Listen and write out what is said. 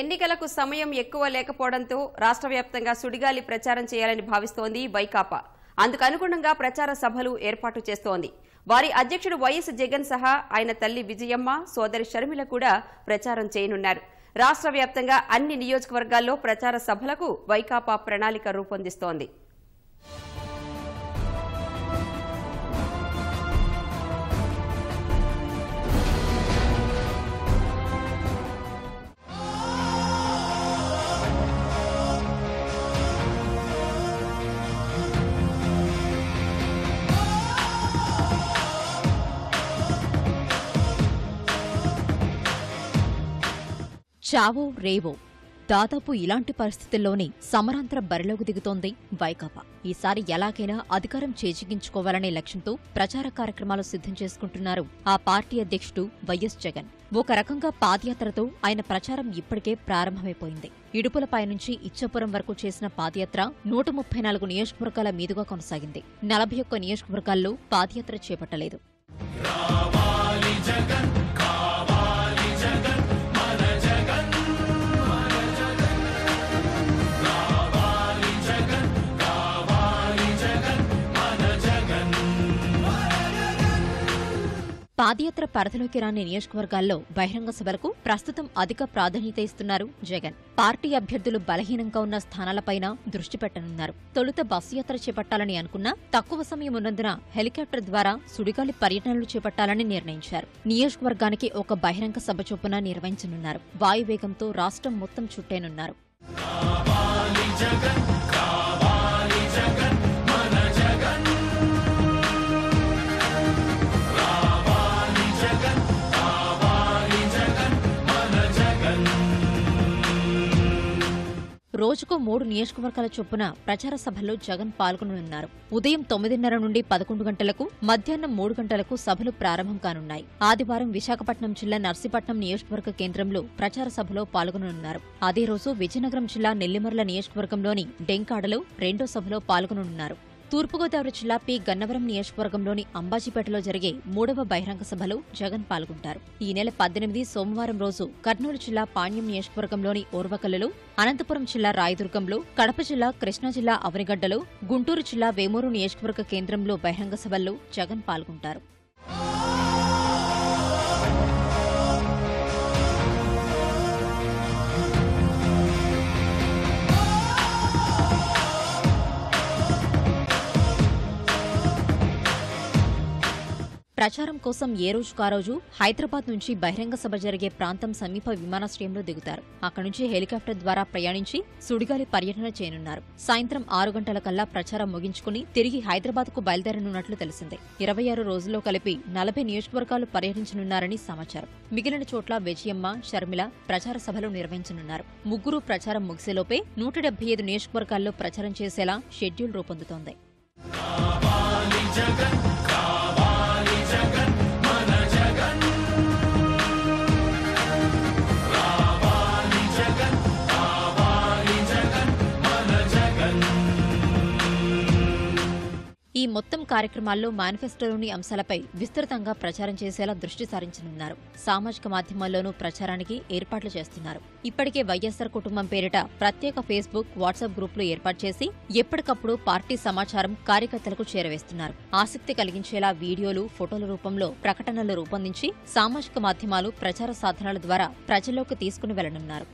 ఎన్నికలకు సమయం ఎక్కువ లేకపోవడంతో రాష్ట్ర వ్యాప్తంగా సుడిగాలి ప్రచారం చేయాలని భావిస్తోంది వైకాపా. అందుకు అనుగుణంగా ప్రచార సభలు ఏర్పాటు చేస్తోంది. వారి అధ్యక్షుడు వైఎస్ జగన్ సహా ఆయన తల్లి విజయమ్మ సోదరి షర్మిల కూడా ప్రచారం చేయనున్నారు. రాష్ట్ర వ్యాప్తంగా అన్ని నియోజకవర్గాల్లో ప్రచార సభలకు వైకాపా ప్రణాళిక రూపొందిస్తోంది. చావో రేవో. దాదాపు ఇలాంటి పరిస్థితుల్లోనే సమరాంతర బరిలోకి దిగుతోంది వైకాపా. ఈసారి ఎలాగైనా అధికారం చేజిగించుకోవాలనే లక్ష్యంతో ప్రచార కార్యక్రమాలు సిద్ధం చేసుకుంటున్నారు ఆ పార్టీ అధ్యక్షుడు వైఎస్ జగన్. ఒక రకంగా పాదయాత్రతో ఆయన ప్రచారం ఇప్పటికే ప్రారంభమైపోయింది. ఇడుపులపై నుంచి ఇచ్చాపురం వరకు చేసిన పాదయాత్ర నూట ముప్పై నాలుగు నియోజకవర్గాల మీదుగా కొనసాగింది. నలభై ఒక్క నియోజకవర్గాల్లో పాదయాత్ర చేపట్టలేదు. పాదయాత్ర పరిధిలోకి రాని నియోజకవర్గాల్లో బహిరంగ సభలకు ప్రస్తుతం అధిక ప్రాధాన్యత ఇస్తున్నారు జగన్. పార్టీ అభ్యర్థులు బలహీనంగా ఉన్న స్థానాలపైన దృష్టి పెట్టనున్నారు. తొలుత బస్సు యాత్ర చేపట్టాలని అనుకున్నా తక్కువ సమయం ఉన్నందున హెలికాప్టర్ ద్వారా సుడిగాలి పర్యటనలు చేపట్టాలని నిర్ణయించారు. నియోజకవర్గానికి ఒక బహిరంగ సభ చొప్పున నిర్వహించనున్నారు. వాయువేగంతో రాష్ట్రం మొత్తం చుట్టేనున్నారు. రోజుకు మూడు నియోజకవర్గాల చొప్పున ప్రచార సభల్లో జగన్ పాల్గొననున్నారు. ఉదయం తొమ్మిదిన్నర నుండి పదకొండు గంటలకు మధ్యాహ్నం మూడు గంటలకు సభలు ప్రారంభం కానున్నాయి. ఆదివారం విశాఖపట్నం జిల్లా నర్సీపట్నం నియోజకవర్గ కేంద్రంలో ప్రచార సభలో పాల్గొననున్నారు. అదే రోజు విజయనగరం జిల్లా నెల్లిమర్ల నియోజకవర్గంలోని డెంకాడలో రెండో సభలో పాల్గొననున్నారు. తూర్పుగోదావరి జిల్లా పి. గన్నవరం నియోజకవర్గంలోని అంబాజీపేటలో జరిగే మూడవ బహిరంగ సభలో జగన్ పాల్గొంటారు. ఈ నెల పద్దెనిమిది సోమవారం రోజు కర్నూలు జిల్లా పాణ్యం నియోజకవర్గంలోని ఓర్వకల్లులో అనంతపురం జిల్లా రాయదుర్గంలో కడప జిల్లా కృష్ణా జిల్లా అవనిగడ్డలో గుంటూరు జిల్లా వేమూరు నియోజకవర్గ కేంద్రంలో బహిరంగ సభల్లో జగన్ పాల్గొంటారు. ప్రచారం కోసం ఏ రోజు రోజు హైదరాబాద్ నుంచి బహిరంగ సభ జరిగే ప్రాంతం సమీప విమానాశ్రయంలో దిగుతారు. అక్కడి నుంచి హెలికాప్టర్ ద్వారా ప్రయాణించి సుడిగాలి పర్యటన చేయనున్నారు. సాయంత్రం ఆరు గంటల కల్లా ప్రచారం ముగించుకుని తిరిగి హైదరాబాద్కు బయలుదేరనున్నట్లు తెలిసిందే. ఇరవై ఆరు రోజుల్లో కలిపి నలభై నియోజకవర్గాలు పర్యటించనున్నారని సమాచారం. మిగిలిన చోట్ల విజయమ్మ షర్మిల ప్రచార సభలు నిర్వహించనున్నారు. ముగ్గురు ప్రచారం ముగిసేలోపే నూట డెబ్బై ఐదు నియోజకవర్గాల్లో ప్రచారం చేసేలా షెడ్యూల్ రూపొందుతోంది. ఈ మొత్తం కార్యక్రమాల్లో మేనిఫెస్టోలోని అంశాలపై విస్తృతంగా ప్రచారం చేసేలా దృష్టి సారించనున్నారు. సామాజిక మాధ్యమాల్లోనూ ప్రచారానికి ఏర్పాట్లు చేస్తున్నారు. ఇప్పటికే వైఎస్సార్ కుటుంబం పేరిట ప్రత్యేక ఫేస్బుక్ వాట్సాప్ గ్రూపులు ఏర్పాటు చేసి ఎప్పటికప్పుడు పార్టీ సమాచారం కార్యకర్తలకు చేరవేస్తున్నారు. ఆసక్తి కలిగించేలా వీడియోలు ఫోటోల రూపంలో ప్రకటనలు రూపొందించి సామాజిక మాధ్యమాలు ప్రచార సాధనాల ద్వారా ప్రజల్లోకి తీసుకుని వెళ్ళనున్నారు.